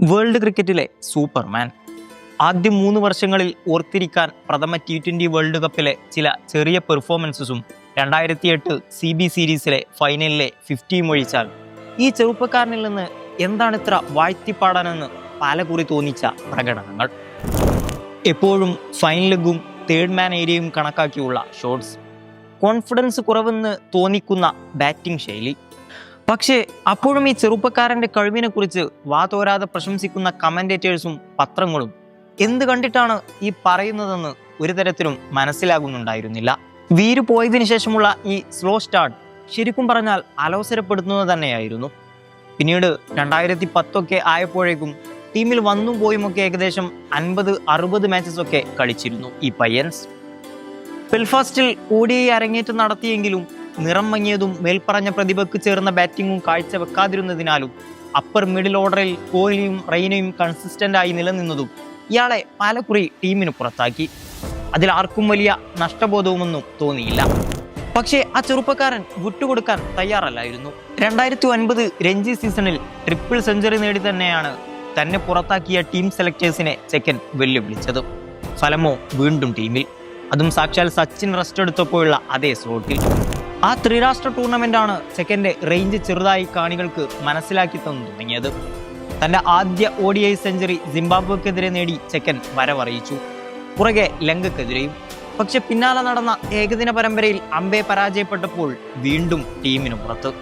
World ക്രിക്കറ്റിലെ Superman. ആദ്യ മൂന്ന് വർഷങ്ങളിൽ ഓർത്തിരിക്കാൻ പ്രഥമ ടി ട്വന്റി വേൾഡ് കപ്പിലെ ചില ചെറിയ പെർഫോമൻസസും രണ്ടായിരത്തി എട്ട് സി ബി സീരീസിലെ ഫൈനലിലെ ഫിഫ്റ്റിയും ഒഴിച്ചാൽ. ഈ ചെറുപ്പക്കാരനിൽ നിന്ന് എന്താണ് ഇത്ര വാഴ്ത്തിപ്പാടാനെന്ന് പാലക്കുറി തോന്നിച്ച പ്രകടനങ്ങൾ. എപ്പോഴും ഫൈനൽ ലെഗും തേർഡ് മാൻ ഏരിയയും കണക്കാക്കിയുള്ള ഷോട്ട്സ് കോൺഫിഡൻസ് കുറവെന്ന് തോന്നിക്കുന്ന ബാറ്റിംഗ് ശൈലി. പക്ഷേ അപ്പോഴും ഈ ചെറുപ്പക്കാരന്റെ കഴിവിനെ കുറിച്ച് വാതോരാതെ പ്രശംസിക്കുന്ന കമന്റേറ്റേഴ്സും പത്രങ്ങളും എന്ത് കണ്ടിട്ടാണ് ഈ പറയുന്നതെന്ന് ഒരു തരത്തിലും മനസ്സിലാകുന്നുണ്ടായിരുന്നില്ല. വീര് പോയതിനു ശേഷമുള്ള ഈ സ്ലോ സ്റ്റാർട്ട് ശരിക്കും പറഞ്ഞാൽ അലോസരപ്പെടുത്തുന്നത് തന്നെയായിരുന്നു. പിന്നീട് രണ്ടായിരത്തി പത്തൊക്കെ ആയപ്പോഴേക്കും ടീമിൽ വന്നും പോയുമൊക്കെ ഏകദേശം അൻപത് അറുപത് മാച്ചസ് ഒക്കെ കളിച്ചിരുന്നു ഈ പയ്യൻസ്. ബെൽഫാസ്റ്റിൽ ഓടിയായി അരങ്ങേറ്റം നടത്തിയെങ്കിലും നിറം മങ്ങിയതും മേൽപ്പറഞ്ഞ പ്രതിഭയ്ക്ക് ചേർന്ന ബാറ്റിങ്ങും കാഴ്ചവെക്കാതിരുന്നതിനാലും അപ്പർ മിഡിൽ ഓർഡറിൽ കോഹ്ലിയും റെയ്നയും കൺസിസ്റ്റന്റായി നിലനിന്നതും ഇയാളെ പാലക്കുറി ടീമിന് പുറത്താക്കി. അതിൽ ആർക്കും വലിയ നഷ്ടബോധവുമൊന്നും തോന്നിയില്ല. പക്ഷേ ആ ചെറുപ്പക്കാരൻ വിട്ടുകൊടുക്കാൻ തയ്യാറല്ലായിരുന്നു. രണ്ടായിരത്തി ഒൻപത് രഞ്ജി സീസണിൽ ട്രിപ്പിൾ സെഞ്ചുറി നേടി തന്നെയാണ് തന്നെ പുറത്താക്കിയ ടീം സെലക്ടേഴ്സിനെ ചെക്കൻ വെല്ലുവിളിച്ചത്. ഫലമോ വീണ്ടും ടീമിൽ അതും സാക്ഷാൽ സച്ചിൻ റെസ്റ്റ് എടുത്തപ്പോഴുള്ള അതേ സ്ലോട്ടിൽ ആ ത്രിരാഷ്ട്ര ടൂർണമെന്റാണ് ചെക്കന്റെ റേഞ്ച് ചെറുതായി കാണികൾക്ക് മനസ്സിലാക്കി തന്നു തുടങ്ങിയത്. തന്റെ ആദ്യ ഒ ഡി ഐ സെഞ്ചുറി സിംബാബ്വെക്കെതിരെ നേടി ചെക്കൻ വരവറിയിച്ചു. പുറകെ ലങ്കക്കെതിരെയും. പക്ഷെ പിന്നാലെ നടന്ന ഏകദിന പരമ്പരയിൽ അമ്പെ പരാജയപ്പെട്ടപ്പോൾ വീണ്ടും ടീമിന് പുറത്ത്.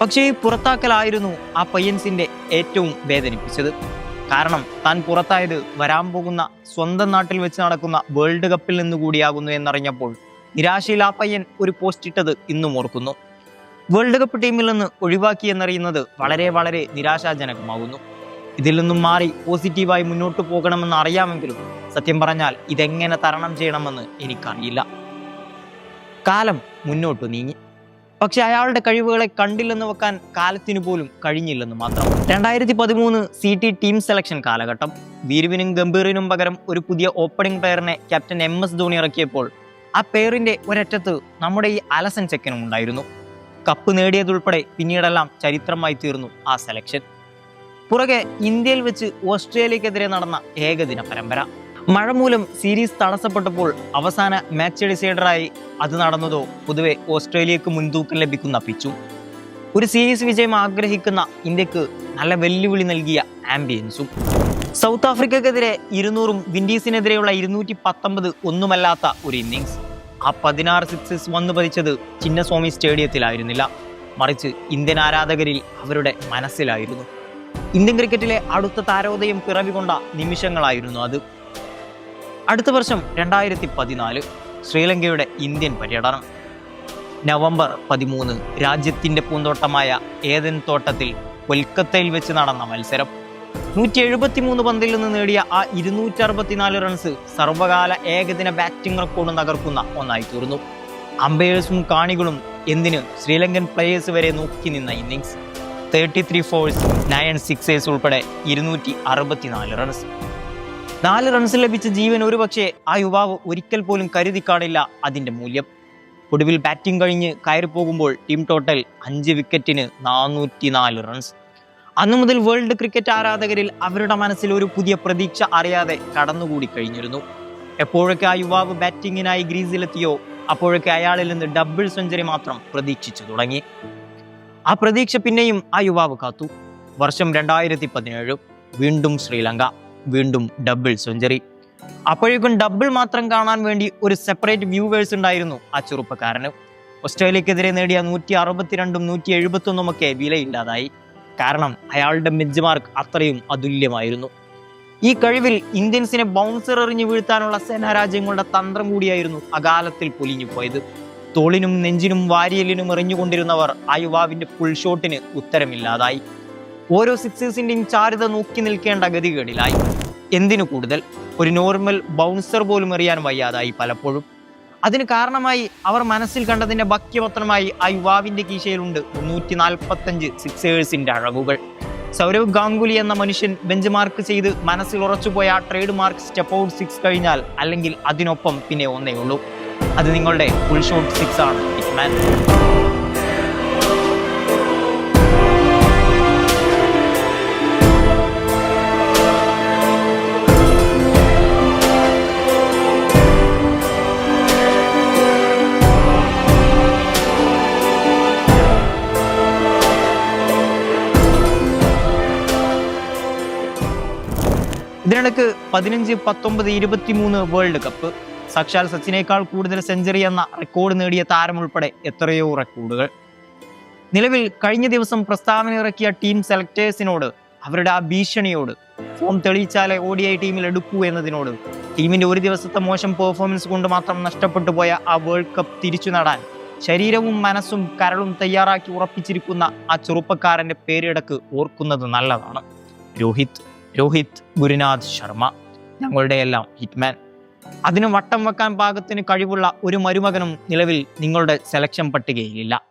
പക്ഷേ ഈ പുറത്താക്കലായിരുന്നു ആ പയ്യൻസിന്റെ ഏറ്റവും വേദനിപ്പിച്ചത്. കാരണം താൻ പുറത്തായത് വരാൻ പോകുന്ന സ്വന്തം നാട്ടിൽ വെച്ച് നടക്കുന്ന വേൾഡ് കപ്പിൽ നിന്ന് കൂടിയാകുന്നു എന്നറിഞ്ഞപ്പോൾ നിരാശയിൽ ആ പയ്യൻ ഒരു പോസ്റ്റ് ഇട്ടത് ഇന്നും ഓർക്കുന്നു. വേൾഡ് കപ്പ് ടീമിൽ നിന്ന് ഒഴിവാക്കി എന്നറിയുന്നത് വളരെ വളരെ നിരാശാജനകമാകുന്നു ഇതിൽ നിന്നും മാറി പോസിറ്റീവായി മുന്നോട്ട് പോകണമെന്ന് അറിയാമെങ്കിലും സത്യം പറഞ്ഞാൽ ഇതെങ്ങനെ തരണം ചെയ്യണമെന്ന് എനിക്കറിയില്ല. കാലം മുന്നോട്ട് നീങ്ങി. പക്ഷെ അയാളുടെ കഴിവുകളെ കണ്ടില്ലെന്ന് വെക്കാൻ കാലത്തിനു പോലും കഴിഞ്ഞില്ലെന്ന് മാത്രം. രണ്ടായിരത്തി പതിമൂന്ന് സി ടി ടീം സെലക്ഷൻ കാലഘട്ടം. വീരുവിനും ഗംഭീറിനും പകരം ഒരു പുതിയ ഓപ്പണിംഗ് പ്ലെയറിനെ ക്യാപ്റ്റൻ എം എസ് ധോണി ഇറക്കിയപ്പോൾ ആ പേറിന്റെ ഒരറ്റത്ത് നമ്മുടെ ഈ അലസൻ ചെക്കനും ഉണ്ടായിരുന്നു. കപ്പ് നേടിയതുൾപ്പെടെ പിന്നീടെല്ലാം ചരിത്രമായി തീർന്നു ആ സെലക്ഷൻ പുറകെ ഇന്ത്യയിൽ വെച്ച് ഓസ്ട്രേലിയക്കെതിരെ നടന്ന ഏകദിന പരമ്പര. മഴ മൂലം സീരീസ് തടസ്സപ്പെട്ടപ്പോൾ അവസാന മാച്ച് ഡിസൈഡറായി അത് നടന്നതോ പൊതുവെ ഓസ്ട്രേലിയക്ക് മുൻതൂക്കം ലഭിക്കുന്ന പിച്ചു. ഒരു സീരീസ് വിജയം ആഗ്രഹിക്കുന്ന ഇന്ത്യയ്ക്ക് നല്ല വെല്ലുവിളി നൽകിയ ആംബിയൻസും സൗത്ത് ആഫ്രിക്കക്കെതിരെ ഇരുന്നൂറും വിൻഡീസിനെതിരെയുള്ള ഇരുന്നൂറ്റി പത്തൊമ്പത് ഒന്നുമല്ലാത്ത ഒരു ഇന്നിങ്സ്. ആ പതിനാറ് സിക്സസ് വന്നു പതിച്ചത് ചിന്നസ്വാമി സ്റ്റേഡിയത്തിലായിരുന്നില്ല. മറിച്ച് ഇന്ത്യൻ ആരാധകരിൽ അവരുടെ മനസ്സിലായിരുന്നു. ഇന്ത്യൻ ക്രിക്കറ്റിലെ അടുത്ത താരോദയം പിറവികൊണ്ട നിമിഷങ്ങളായിരുന്നു അത്. അടുത്ത വർഷം രണ്ടായിരത്തി പതിനാല് ശ്രീലങ്കയുടെ ഇന്ത്യൻ പര്യടനം. നവംബർ പതിമൂന്ന് രാജ്യത്തിന്റെ പൂന്തോട്ടമായ ഏതൻ തോട്ടത്തിൽ കൊൽക്കത്തയിൽ വെച്ച് നടന്ന മത്സരം. നൂറ്റി എഴുപത്തി മൂന്ന് പന്തിൽ നിന്ന് നേടിയ ആ ഇരുന്നൂറ്റി അറുപത്തിനാല് റൺസ് സർവകാല ഏകദിന ബാറ്റിംഗ് റെക്കോർഡ് തകർക്കുന്ന ഒന്നായി തീർന്നു. അമ്പയേഴ്സും കാണികളും എന്തിന് ശ്രീലങ്കൻ പ്ലേയേഴ്സ് വരെ നോക്കി നിന്ന innings thirty three fours nine sixers ഉൾപ്പെടെ ഇരുന്നൂറ്റി അറുപത്തിനാല് റൺസ് നാല് റൺസ് ലഭിച്ച ജീവൻ ഒരുപക്ഷെ ആ യുവാവ് ഒരിക്കൽ പോലും കരുതി കാണില്ല അതിന്റെ മൂല്യം. ഒടുവിൽ ബാറ്റിംഗ് കഴിഞ്ഞ് കയറി പോകുമ്പോൾ ടീം ടോട്ടൽ അഞ്ച് വിക്കറ്റിന് നാനൂറ്റി നാല് റൺസ് അന്നു മുതൽ വേൾഡ് ക്രിക്കറ്റ് ആരാധകരിൽ അവരുടെ മനസ്സിൽ ഒരു പുതിയ പ്രതീക്ഷ അറിയാതെ കടന്നുകൂടി കഴിഞ്ഞിരുന്നു. എപ്പോഴൊക്കെ ആ യുവാവ് ബാറ്റിങ്ങിനായി ഗ്രീസിലെത്തിയോ അപ്പോഴൊക്കെ അയാളിൽ നിന്ന് ഡബിൾ സെഞ്ചുറി മാത്രം പ്രതീക്ഷിച്ചു തുടങ്ങി. ആ പ്രതീക്ഷ പിന്നെയും ആ യുവാവ് കാത്തു. വർഷം രണ്ടായിരത്തി പതിനേഴ് വീണ്ടും ശ്രീലങ്ക വീണ്ടും ഡബിൾ സെഞ്ചുറി അപ്പോഴേക്കും ഡബിൾ മാത്രം കാണാൻ വേണ്ടി ഒരു സെപ്പറേറ്റ് വ്യൂവേഴ്സ് ഉണ്ടായിരുന്നു ആ ചെറുപ്പക്കാരന്. ഓസ്ട്രേലിയക്കെതിരെ നേടിയ നൂറ്റി അറുപത്തിരണ്ടും നൂറ്റി എഴുപത്തൊന്നും ഒക്കെ വിലയില്ലാതായി. കാരണം അയാളുടെ ബെഞ്ച് മാർക്ക് അത്രയും അതുല്യമായിരുന്നു. ഈ കഴിവിൽ ഇന്ത്യൻസിനെ ബൗൺസർ എറിഞ്ഞു വീഴ്ത്താനുള്ള സേനാരാജ്യങ്ങളുടെ തന്ത്രം കൂടിയായിരുന്നു അകാലത്തിൽ പൊലിഞ്ഞു പോയത് തോളിനും നെഞ്ചിനും വാരിയലിനും എറിഞ്ഞുകൊണ്ടിരുന്നവർ ആ യുവാവിന്റെ ഫുൾ ഷോട്ടിന് ഉത്തരമില്ലാതായി. ഓരോ സിക്സേഴ്സിന്റെയും ചാരുത നോക്കി നിൽക്കേണ്ട ഗതികേടിലായി. എന്തിനു കൂടുതൽ? ഒരു നോർമൽ ബൗൺസർ പോലും എറിയാൻ വയ്യാതായി പലപ്പോഴും. അതിന് കാരണമായി അവർ മനസ്സിൽ കണ്ടതിന്റെ ഭക്ഷ്യപത്രമായി ആ യുവാവിന്റെ കീശയിലുണ്ട്. മുന്നൂറ്റി നാൽപ്പത്തഞ്ച് സിക്സേഴ്സിന്റെ അഴകുകൾ. സൗരവ് ഗാംഗുലി എന്ന മനുഷ്യൻ ബെഞ്ച് മാർക്ക് ചെയ്ത് മനസ്സിൽ ഉറച്ചുപോയ ആ trade mark step out six കഴിഞ്ഞാൽ അല്ലെങ്കിൽ അതിനൊപ്പം പിന്നെ ഒന്നേ ഉള്ളൂ അത് നിങ്ങളുടെ ഫുൾ ഷോട്ട് സിക്സ് ആണ് ഹിറ്റ്മാൻ ഇതിനിടക്ക് പതിനഞ്ച് പത്തൊമ്പത് ഇരുപത്തിമൂന്ന് വേൾഡ് കപ്പ് സാക്ഷാൽ സച്ചിനേക്കാൾ കൂടുതൽ സെഞ്ചുറി എന്ന റെക്കോർഡ് നേടിയ താരം ഉൾപ്പെടെ എത്രയോ റെക്കോർഡുകൾ നിലവിൽ കഴിഞ്ഞ ദിവസം പ്രസ്താവന ഇറക്കിയ ടീം സെലക്ടേഴ്സിനോട് അവരുടെ ആ ഭീഷണിയോട് ഫോം തെളിയിച്ചാലേ ഒ ടീമിൽ എടുക്കൂ എന്നതിനോട് ടീമിന്റെ ഒരു ദിവസത്തെ മോശം പെർഫോമൻസ് കൊണ്ട് മാത്രം നഷ്ടപ്പെട്ടു പോയ ആ വേൾഡ് കപ്പ് തിരിച്ചു നടാൻ ശരീരവും മനസ്സും കരളും തയ്യാറാക്കി ഉറപ്പിച്ചിരിക്കുന്ന ആ ചെറുപ്പക്കാരന്റെ പേരിടക്ക് ഓർക്കുന്നത് നല്ലതാണ്. രോഹിത് രോഹിത് ഗുരുനാഥ് ശർമ്മ ഞങ്ങളുടെ എല്ലാം ഹിറ്റ്മാൻ. അതിന് വട്ടം വെക്കാൻ പാകത്തിന് കഴിവുള്ള ഒരു മരുമകനും നിലവിൽ നിങ്ങളുടെ സെലക്ഷൻ പട്ടികയിലില്ല.